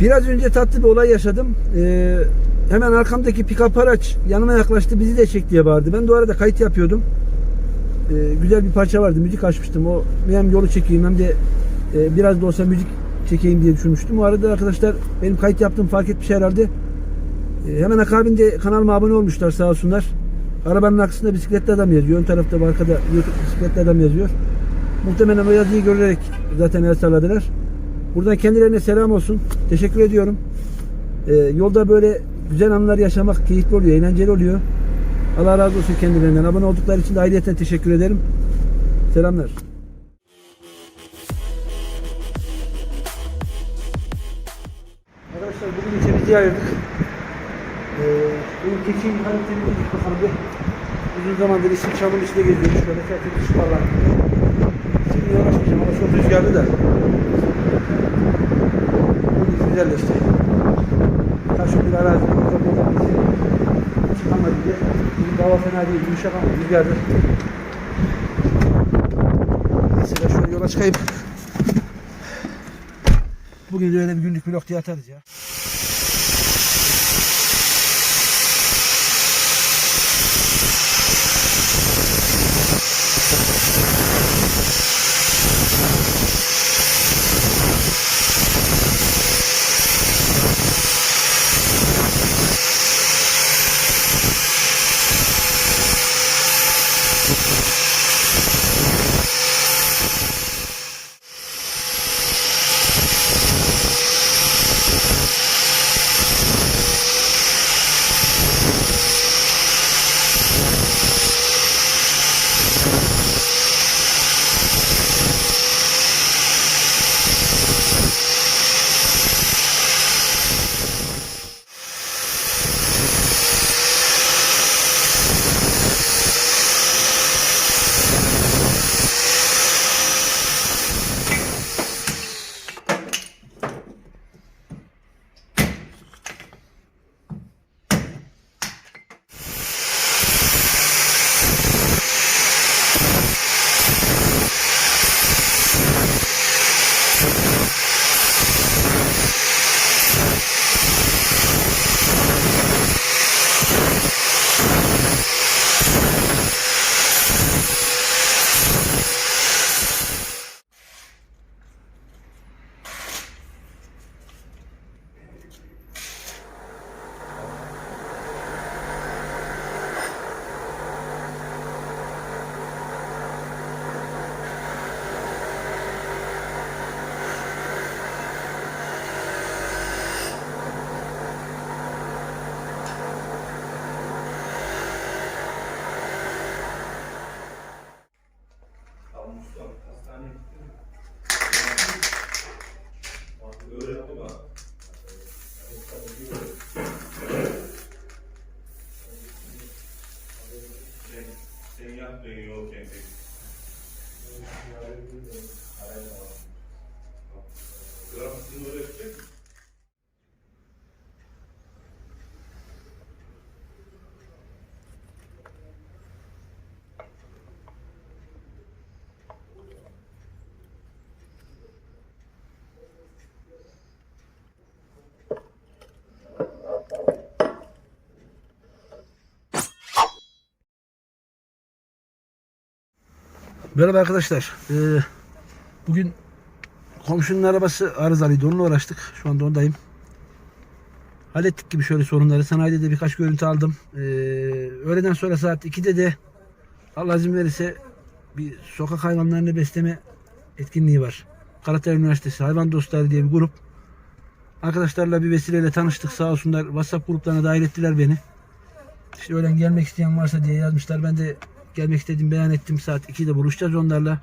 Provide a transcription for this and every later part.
Biraz önce tatlı bir olay yaşadım. Ee, hemen arkamdaki pick-up araç yanıma yaklaştı bizi de çek diye bağırdı. Ben de o arada kayıt yapıyordum. Ee, güzel bir parça vardı. Müzik açmıştım. O hem yolu çekeyim hem de e, biraz da olsa müzik çekeyim diye düşünmüştüm. O arada arkadaşlar benim kayıt yaptığım fark etmiş herhalde. Ee, hemen akabinde kanalıma abone olmuşlar sağ olsunlar. Arabanın arkasında bisikletli adam yazıyor. Ön tarafta arkada YouTube bisikletli adam yazıyor. Muhtemelen o yazıyı görerek zaten el salladılar. Buradan kendilerine selam olsun. Teşekkür ediyorum. Ee, yolda böyle güzel anlar yaşamak keyifli oluyor, eğlenceli oluyor. Allah razı olsun kendilerinden. Abone oldukları için de ayrıyeten teşekkür ederim. Selamlar. Arkadaşlar bugün temizliğe ayırdık. Ee, benim keçiyi yıkanıp temizledik bakalım. Uzun zamandır isim çamur içinde geziyormuş. Böyle tertemiz çıkarlar. Şimdi yavaşlayacağım ama çok rüzgarlı da. Bugün güzelleşti. Taşın bir arazi. Orada burada bizi çıkamadı diye. Bugün de hava fena değil. Yumuşak ama rüzgarlı. Mesela şöyle yola çıkayım. Bugün öyle bir günlük vlog diye atarız ya. Senin Merhaba arkadaşlar. Ee, bugün komşunun arabası arızalıydı. Onunla uğraştık. Şu anda ondayım. Hallettik gibi şöyle sorunları. Sanayide de birkaç görüntü aldım. Ee, öğleden sonra saat 2'de de Allah izin verirse bir sokak hayvanlarını besleme etkinliği var. Karatay Üniversitesi Hayvan Dostları diye bir grup. Arkadaşlarla bir vesileyle tanıştık sağ olsunlar. WhatsApp gruplarına dahil ettiler beni. İşte öğlen gelmek isteyen varsa diye yazmışlar. Ben de gelmek istediğimi beyan ettim. Saat 2'de buluşacağız onlarla.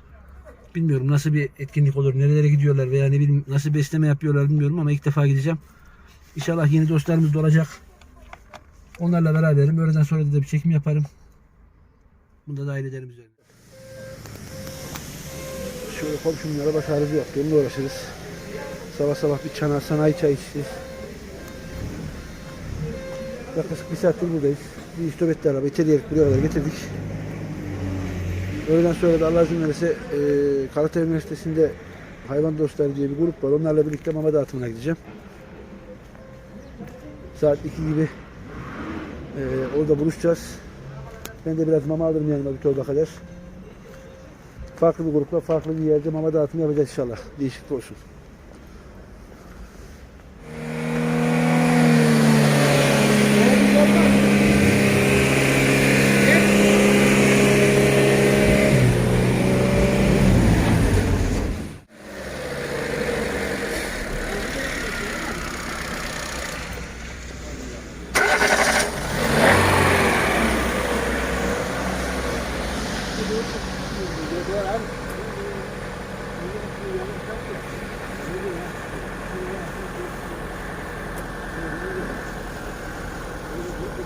Bilmiyorum nasıl bir etkinlik olur, nerelere gidiyorlar veya ne bileyim nasıl besleme yapıyorlar bilmiyorum ama ilk defa gideceğim. İnşallah yeni dostlarımız da olacak. Onlarla beraberim. Öğleden sonra da bir çekim yaparım. Bunu da dahil ederim üzerine. Şöyle komşumun araba arızı yaptı. Onunla uğraşırız. Sabah sabah bir çana sanayi çay içti. Yaklaşık bir saattir buradayız. Bir istobetli araba iteleyerek buraya kadar getirdik. Öğleden sonra da Allah izin verirse e, Karatay Üniversitesi'nde hayvan dostları diye bir grup var. Onlarla birlikte mama dağıtımına gideceğim. Saat 2 gibi e, orada buluşacağız. Ben de biraz mama alırım yanıma bir torba kadar. Farklı bir grupla farklı bir yerde mama dağıtımı yapacağız inşallah. Değişiklik olsun.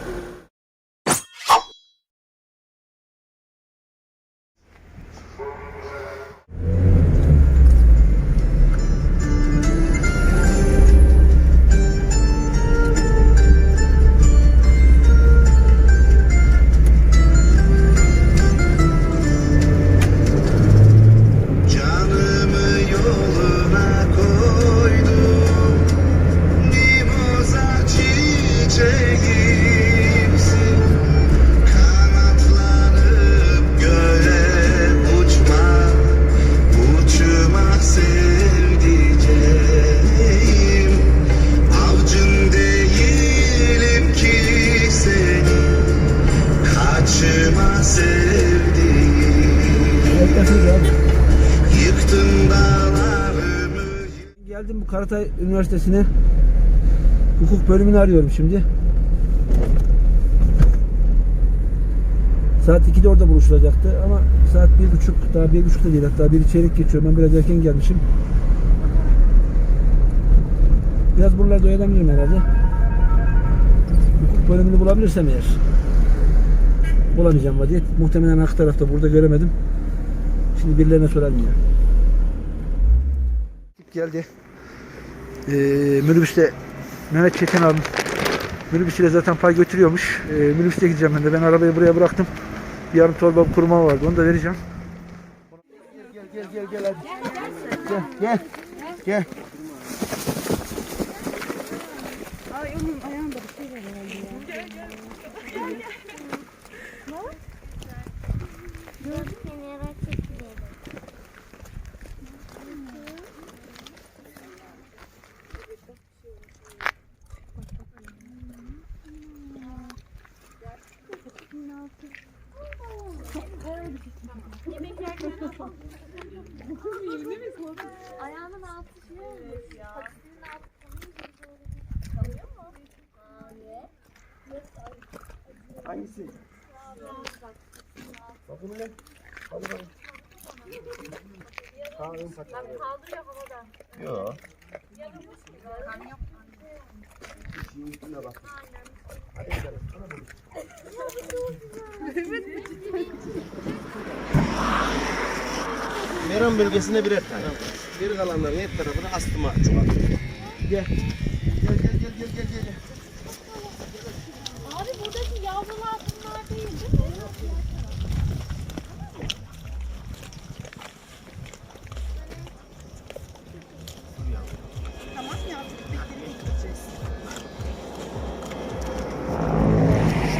Canımı bu Karatay Üniversitesi'ne. Hukuk bölümünü arıyorum şimdi. Saat 2'de orada buluşulacaktı ama saat 1.30 daha 1.30 da değil hatta bir çeyrek geçiyor. Ben biraz erken gelmişim. Biraz buralarda oyalanırım herhalde. Hukuk bölümünü bulabilirsem eğer. Bulamayacağım vaziyet. Muhtemelen arka tarafta burada göremedim. Şimdi birilerine sorarım ya. Geldi. Ee, minibüste Mehmet Çetin abim minibüsüyle zaten pay götürüyormuş. Ee, minibüste gideceğim ben de. Ben arabayı buraya bıraktım. Bir yarım torba kuruma vardı. Onu da vereceğim. Gel gel gel gel hadi. Gel gel. Gel. Ay onun ayağında bir şey var herhalde ya. Gördük beni yarak çekiliyordu. Yemek yerken Ayağının altı şey olmuş ya. Patisinin altı kanıyor mu? Hangisi? Bakın ne? Hadi bakalım. Kahvem paça. Kaldırıyor havada. Yok İşin üstüne bak. Meram bölgesinde birer tane. Geri kalanların her tarafına astıma çoğaltıyor. Gel. Gel gel gel gel gel. gel. Abi buradaki yavrular bunlar değil değil mi?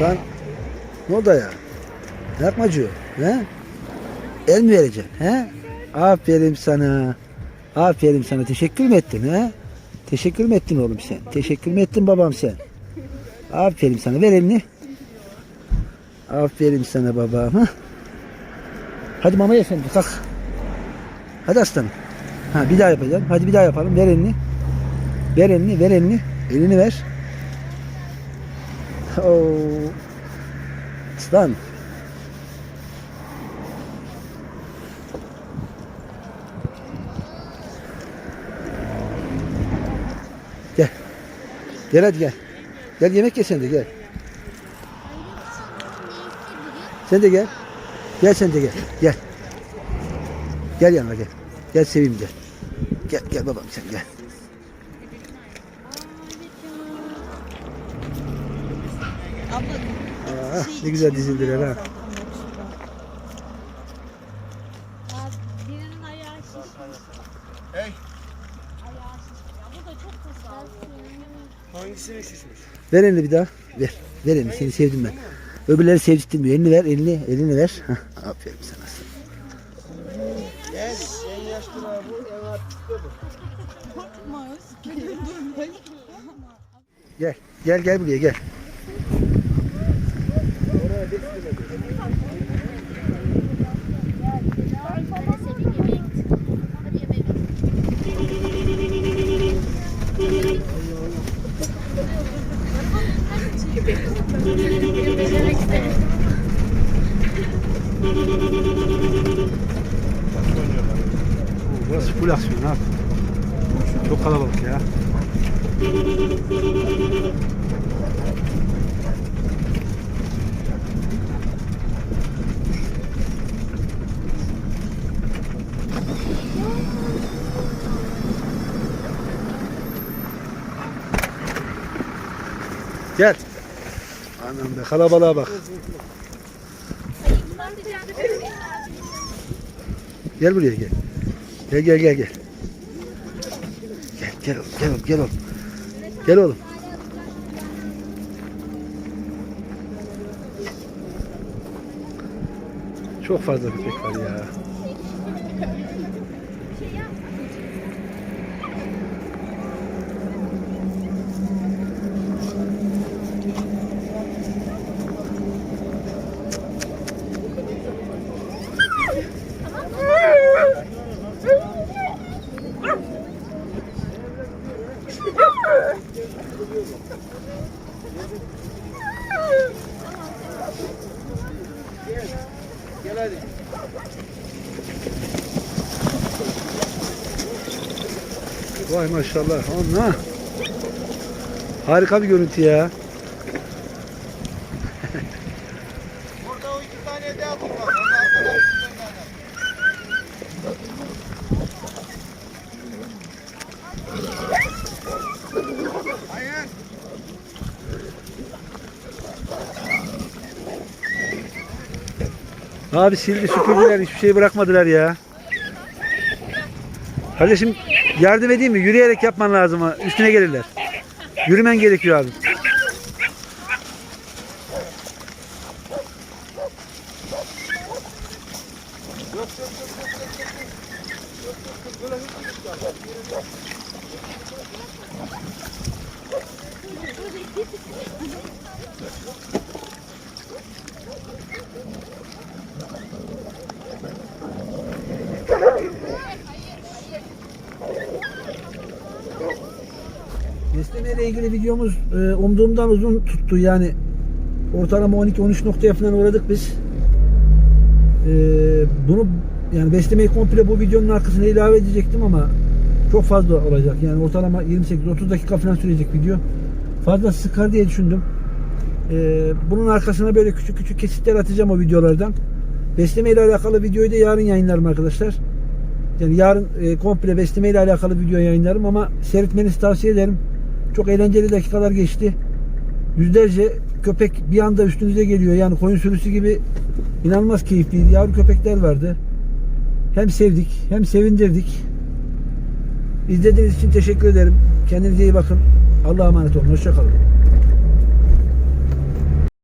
Lan ne oldu ya? Ne yapmacı? He? El mi vereceksin? He? Aferin sana. Aferin sana. Teşekkür mü ettin? He? Teşekkür mü ettin oğlum sen? Teşekkür mü ettin babam sen? Aferin sana. Ver elini. Aferin sana babam. Ha? Hadi mama de kalk. Hadi aslanım. Ha bir daha yapacağım. Hadi bir daha yapalım. Ver elini. Ver elini, ver elini. Elini ver. Oo. Aslan. Gel. Gel hadi gel. Gel yemek ye sen de gel. Sen de gel. Gel sen de gel. Gel. Gel yanıma gel. Gel seveyim gel. Gel gel babam sen gel. Aa, ne güzel dizildiler ha. Hey. Ayağı şişmiş. Ya bu da çok kısa. Hangisini şişmiş? Ver elini bir daha. Ver. Ver elini. Seni sevdim ben. Öbürleri sevdirtmiyor. Elini ver. Elini, elini ver. Hah, aferin sana. Gel. En yaşlı bu. En. Gel. Gel gel buraya gel. Burası full aksiyon ha. Çok kalabalık ya. Gel. Anam be kalabalığa bak. Gel buraya gel. Gel gel gel gel. Gel gel oğlum gel oğlum gel oğlum. Gel oğlum. Çok fazla köpek var ya. Vay maşallah. Ana. Harika bir görüntü ya. Burada o iki tane. Hayır. Abi sildi süpürdüler hiçbir şey bırakmadılar ya. Kardeşim yardım edeyim mi? Yürüyerek yapman lazım. Üstüne gelirler. Yürümen gerekiyor abi. Besleme ile ilgili videomuz e, umduğumdan uzun tuttu. Yani ortalama 12-13 noktaya falan uğradık biz. E, bunu yani beslemeyi komple bu videonun arkasına ilave edecektim ama çok fazla olacak. Yani ortalama 28-30 dakika falan sürecek video. Fazla sıkar diye düşündüm. E, bunun arkasına böyle küçük küçük kesitler atacağım o videolardan. Besleme ile alakalı videoyu da yarın yayınlarım arkadaşlar. Yani yarın e, komple besleme ile alakalı video yayınlarım ama seyretmenizi tavsiye ederim. Çok eğlenceli dakikalar geçti. Yüzlerce köpek bir anda üstünüze geliyor. Yani koyun sürüsü gibi inanılmaz keyifliydi. Yavru köpekler vardı. Hem sevdik hem sevindirdik. İzlediğiniz için teşekkür ederim. Kendinize iyi bakın. Allah'a emanet olun. Hoşçakalın.